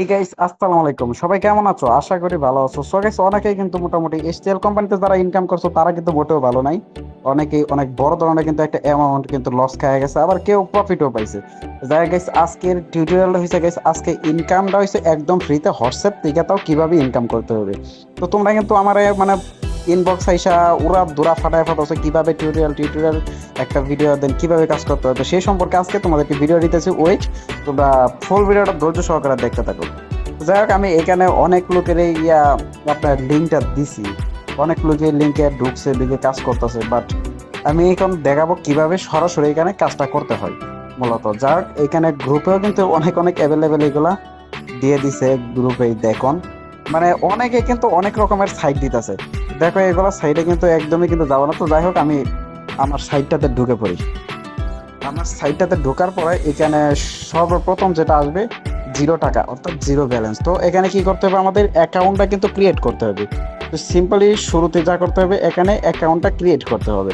এই গাইস আসসালামু আলাইকুম। সবাই কেমন আছো? আশা করি ভালো আছো। সো গাইস অনেকেই কিন্তু মোটামুটি এসটিএল কোম্পানিতে যারা ইনকাম করছ, তারা কিন্তু মোটেও ভালো নাই। অনেকেই অনেক বড় ধরনের কিন্তু একটা অ্যামাউন্ট কিন্তু লস খায় গেছে, আবার কেউ প্রফিটও পাইছে। যাই গাইস আজকের টিউটোরিয়ালটা হয়েছে গাইস আজকে ইনকামটা হয়েছে একদম ফ্রিতে হোয়াটসঅ্যাপ থেকে তাও কীভাবে ইনকাম করতে হবে? তো তোমরা কিন্তু আমার মানে ইনবক্স আইসা উড়া দুরা ফাটায় ফাটাচ্ছে, কীভাবে টিউটোরিয়াল টিউটোরিয়াল একটা ভিডিও দেন, কীভাবে কাজ করতে হবে সেই সম্পর্কে আজকে তোমাদেরকে ভিডিও দিতেছি। ওয়েট তোমরা ফুল ভিডিওটা ধৈর্য সহকারে দেখতে থাকো। যাই হোক, আমি এখানে অনেক লোকের ইয়া, আপনার লিঙ্কটা দিছি। অনেক লোকে লিঙ্কে ঢুকছে দিকে কাজ করতেছে বাট আমি এখন দেখাবো কীভাবে সরাসরি এখানে কাজটা করতে হয়, মূলত। হোক, এখানে গ্রুপেও কিন্তু অনেক অনেক অ্যাভেলেবেল এগুলা দিয়ে দিছে গ্রুপে দেখুন। মানে অনেকে কিন্তু অনেক রকমের সাইট দিতেছে। দেখো, এগুলো সাইডে কিন্তু একদমই কিন্তু যাব না। তো যাই হোক, আমি আমার সাইডটাতে ঢুকে পড়ি। আমার সাইডটাতে ঢোকার পরে এখানে সর্বপ্রথম যেটা আসবে জিরো টাকা, অর্থাৎ জিরো ব্যালেন্স তো এখানে কি করতে হবে? আমাদের অ্যাকাউন্টটা কিন্তু ক্রিয়েট করতে হবে। তো সিম্পলি শুরুতে যা করতে হবে, এখানে অ্যাকাউন্টটা ক্রিয়েট করতে হবে।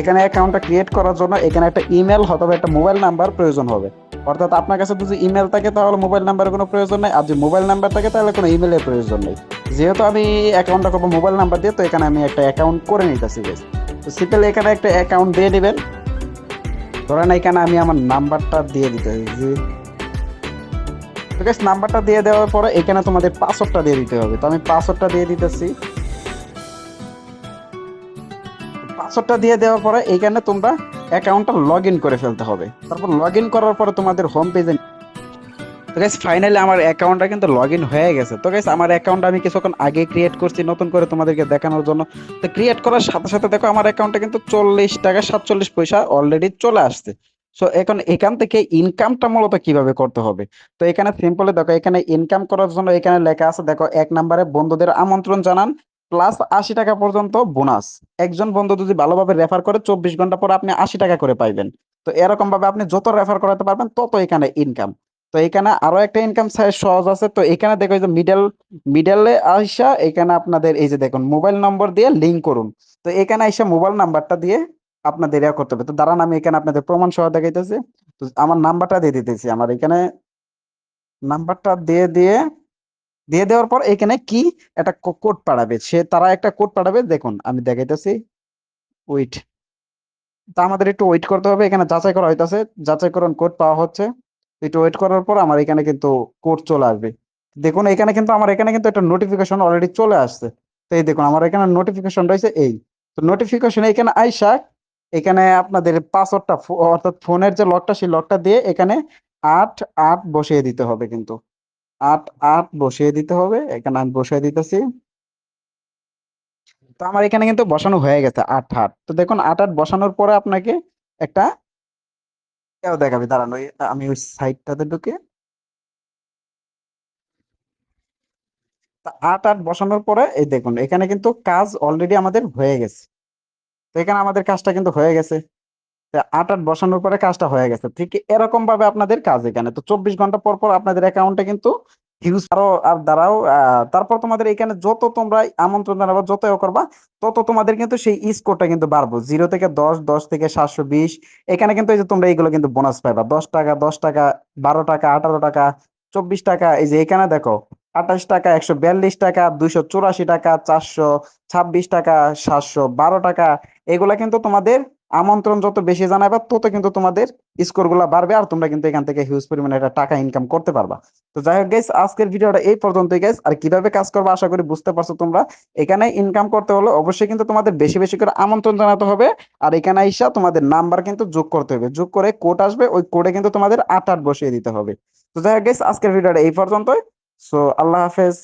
এখানে অ্যাকাউন্টটা ক্রিয়েট করার জন্য এখানে একটা ইমেল অথবা একটা মোবাইল নাম্বার প্রয়োজন হবে। অর্থাৎ আপনার কাছে যদি ইমেল থাকে, তাহলে মোবাইল নাম্বারের কোনো প্রয়োজন নেই। আর যদি মোবাইল নাম্বার থাকে, তাহলে কোনো ইমেলের প্রয়োজন নেই। যেহেতু আমি অ্যাকাউন্টটা করব মোবাইল নাম্বার দিয়ে, তো এখানে আমি একটা অ্যাকাউন্ট করে নিতেছি বেশ তো সিম্পলি এখানে একটা অ্যাকাউন্ট দিয়ে দিবেন। ধরেন এখানে আমি আমার নাম্বারটা দিয়ে দিতে আছে নাম্বারটা দিয়ে দেওয়ার পরে এখানে তোমাদের পাসওয়ার্ডটা দিয়ে দিতে হবে। তো আমি পাসওয়ার্ডটা দিয়ে দিতেছি। পাসওয়ার্ডটা দিয়ে দেওয়ার পরে এখানে তোমরা অ্যাকাউন্টটা লগ ইন করে ফেলতে হবে। তারপর লগ ইন করার পরে তোমাদের হোম পেজে তো গাইস ফাইনালি আমার অ্যাকাউন্টটা কিন্তু লগ ইন হয়ে গেছে। তো গাইস আমার অ্যাকাউন্ট আমি কিছুক্ষণ আগে ক্রিয়েট করছি নতুন করে তোমাদেরকে দেখানোর জন্য। তো ক্রিয়েট করার সাথে সাথে দেখো, আমার অ্যাকাউন্টে কিন্তু চল্লিশ টাকা সাতচল্লিশ পয়সা অলরেডি চলে আসছে। সো এখন এখান থেকে ইনকামটা মূলত কীভাবে করতে হবে? তো এখানে সিম্পলি দেখো, এখানে ইনকাম করার জন্য এখানে লেখা আছে, দেখো, এক নম্বরে বন্ধুদের আমন্ত্রণ জানান প্লাস আশি টাকা পর্যন্ত বোনাস একজন বন্ধু যদি ভালোভাবে রেফার করে, চব্বিশ ঘণ্টা পর আপনি আশি টাকা করে পাইবেন। তো এরকম ভাবে আপনি যত রেফার করাতে পারবেন, তত এখানে ইনকাম তো এখানে আরও একটা ইনকাম সহজ আছে। তো এখানে দেখো যে মিডল মিডলে আইসা এখানে আপনাদের এই যে দেখুন মোবাইল নম্বর দিয়ে লিঙ্ক করুন। তো এখানে আইসা মোবাইল নাম্বারটা দিয়ে আপনাদের ইয়া করতে হবে। তো দাঁড়ান, আমি এখানে আপনাদের প্রমাণ সহ দেখাইতেছি। তো আমার নাম্বারটা দিয়ে দিতেছি। আমার এখানে নাম্বারটা দিয়ে দিয়ে দিয়ে দেওয়ার পর এখানে কি একটা কোড পাঠাবে। সে, তারা একটা কোড পাঠাবে। দেখুন, আমি দেখাইতেছি। ওয়েট তা আমাদের একটু ওয়েট করতে হবে। এখানে যাচাই করা হইতাছে। যাচাই করুন কোড পাওয়া হচ্ছে। একটু ওয়েট করার পর আমার এখানে কিন্তু কোড চলে আসবে। দেখুন, এখানে কিন্তু আমার এখানে কিন্তু একটা নোটিফিকেশন অলরেডি চলে আসছে। তো এই দেখুন, আমার এখানে নোটিফিকেশন রয়েছে এই। তো নোটিফিকেশন এখানে আইসা এখানে আপনাদের পাসওয়ার্ডটা অর্থাৎ ফোনের যে লকটা সেই লকটা দিয়ে এখানে আট আট বসিয়ে দিতে হবে কিন্তু। আট আট বসিয়ে দিতে হবে। এখানে আমি বসিয়ে দিতেছি। তো আমার এখানে কিন্তু বসানো হয়ে গেছে আট আট। তো দেখুন, আট আট বসানোর পরে আপনাকে একটা কেউ দেখাবে, দাঁড়ানো আমি ওই সাইডটাতে ঢুকে আট আট বসানোর পরে, এই দেখুন, এখানে কিন্তু কাজ অলরেডি আমাদের হয়ে গেছে। তো এখানে আমাদের কাজটা কিন্তু হয়ে গেছে। আট আট বসানোর পরে কাজটা হয়ে গেছে। ঠিক এরকম ভাবে আপনাদের কাজ এখানে। তো চব্বিশ ঘণ্টা পর পর আপনাদের অ্যাকাউন্টে কিন্তু হিউজ আরও আর দ্বারাও তারপর তোমাদের এখানে যত তোমরা আমন্ত্রণ জানাবা, যত করবা, তত তোমাদের কিন্তু সেই স্কোরটা কিন্তু বাড়বো। জিরো থেকে দশ দশ থেকে সাতশো বিশ, এখানে কিন্তু এই যে তোমরা এইগুলো কিন্তু বোনাস পাইবা। দশ টাকা দশ টাকা, বারো টাকা, আঠারো টাকা, চব্বিশ টাকা, এই যে এখানে দেখো, আঠাশ টাকা, একশো বিয়াল্লিশ টাকা, দুইশো চুরাশি টাকা, চারশো ছাব্বিশ টাকা, সাতশো বারো টাকা, এগুলা কিন্তু তোমাদের আমন্ত্রণ যত বেশি জানাবে তত কিন্তু তোমাদের স্কোরগুলা বাড়বে আর তোমরা কিন্তু এখান থেকে হিউজ পরিমাণে একটা টাকা ইনকাম করতে পারবা। তো যাই হোক গাইস আজকের ভিডিওটা এই পর্যন্তই গাইস আর কীভাবে কাজ করবে আশা করি বুঝতে পারছ তোমরা। এখানে ইনকাম করতে হলে অবশ্যই কিন্তু তোমাদের বেশি বেশি করে আমন্ত্রণ জানাতে হবে। আর এখানে আইসা তোমাদের নাম্বার কিন্তু যোগ করতে হবে। যোগ করে কোড আসবে, ওই কোডে কিন্তু তোমাদের আট আট বসিয়ে দিতে হবে। তো যাই হোক গাইস আজকের ভিডিওটা এই পর্যন্তই। সো আল্লাহ হাফেজ।